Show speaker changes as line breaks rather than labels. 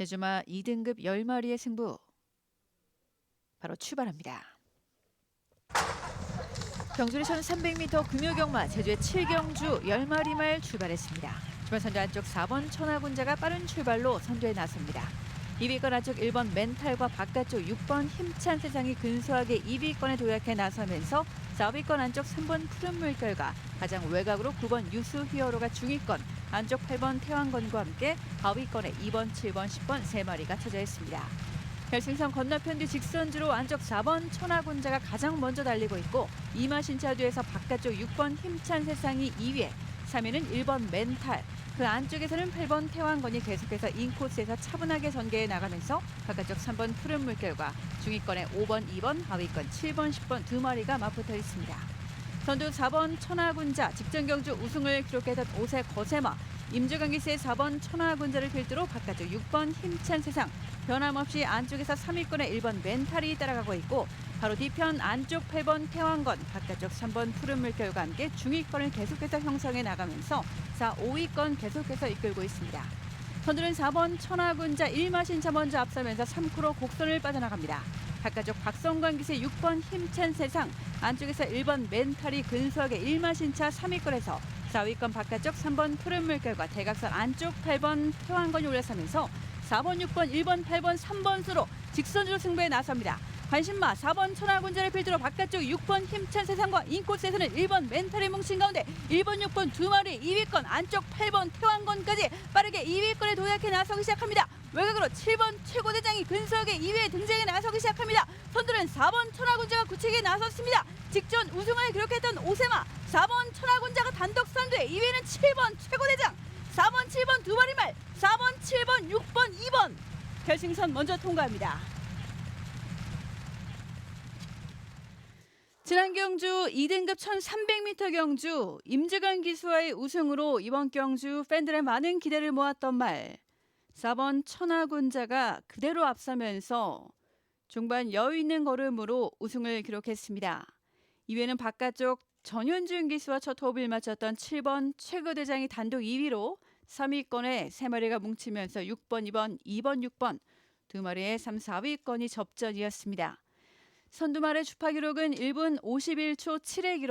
제주마 2등급 10마리의 승부 바로 출발합니다. 경주리 1300m 금요경마 제주의 7경주 10마리 말 출발했습니다. 주말 선두 안쪽 4번 천하군자가 빠른 출발로 선두에 나섭니다. 2위권 안쪽 1번 멘탈과 바깥쪽 6번 힘찬 세상이 근소하게 2위권에 도약해 나서면서 4위권 안쪽 3번 푸른 물결과 가장 외곽으로 9번 유수 히어로가 중위권, 안쪽 8번 태왕건과 함께 하위권에 2번, 7번, 10번 세 마리가 처져 있습니다. 결승선 건너편 뒤 직선주로 안쪽 4번 천하군자가 가장 먼저 달리고 있고 이마신차 뒤에서 바깥쪽 6번 힘찬 세상이 2위에 3위는 1번 멘탈 그 안쪽에서는 8번 태왕건이 계속해서 인코스에서 차분하게 전개해 나가면서 바깥쪽 3번 푸른 물결과 중위권에 5번, 2번, 하위권 7번, 10번 두 마리가 맞붙어 있습니다. 선두 4번 천하군자 직전 경주 우승을 기록했던 오세 거세마 임주강기세의 4번 천하군자를 필두로 바깥쪽 6번 힘찬 세상 변함없이 안쪽에서 3위권에 1번 멘탈이 따라가고 있고 바로 뒤편 안쪽 8번 태왕건 바깥쪽 3번 푸른 물결과 함께 중위권을 계속해서 형성해 나가면서 4, 5위권 계속해서 이끌고 있습니다. 선두는 4번 천하군자 1마신차 먼저 앞서면서 3쿠로 곡선을 빠져나갑니다. 바깥쪽 박성관 기세 6번 힘찬 세상 안쪽에서 1번 멘탈이 근소하게 1마신차 3위권에서 4위권 바깥쪽 3번 푸른 물결과 대각선 안쪽 8번 태왕건이 올라서면서 4번, 6번, 1번, 8번, 3번 수로 직선주로 승부에 나섭니다. 관심마 4번 천하군자를 필두로 바깥쪽 6번 힘찬 세상과 인코스에서는 1번 멘탈이 뭉친 가운데 1번, 6번 두 마리 2위권 안쪽 8번 태왕건까지 빠르게 2위권에 도약해 나서기 시작합니다. 외곽으로 7번 최고대장이 근소하게 2위에 등장해 나서기 시작합니다. 선두는 4번 천하군자가 굳히게 나섰습니다. 직전 우승을 기록했던 오세마 4번 천하군자가 단독 선두에 2위는 7번 최고대장 4번 7번 두 마리 말 4번 7번 6번 2번 결승선 먼저 통과합니다. 지난 경주 2등급 1300m 경주 임즈강 기수와의 우승으로 이번 경주 팬들의 많은 기대를 모았던 말 4번 천하군자가 그대로 앞서면서 중반 여유 있는 걸음으로 우승을 기록했습니다. 이외에는 바깥쪽 전현준 기수와 첫 호흡을 맞췄던 7번 최고 대장이 단독 2위로 3위권에 3마리가 뭉치면서 6번, 2번, 2번, 6번 두 마리의 3, 4위권이 접전이었습니다. 선두말의 주파 기록은 1분 51초 7의 기록.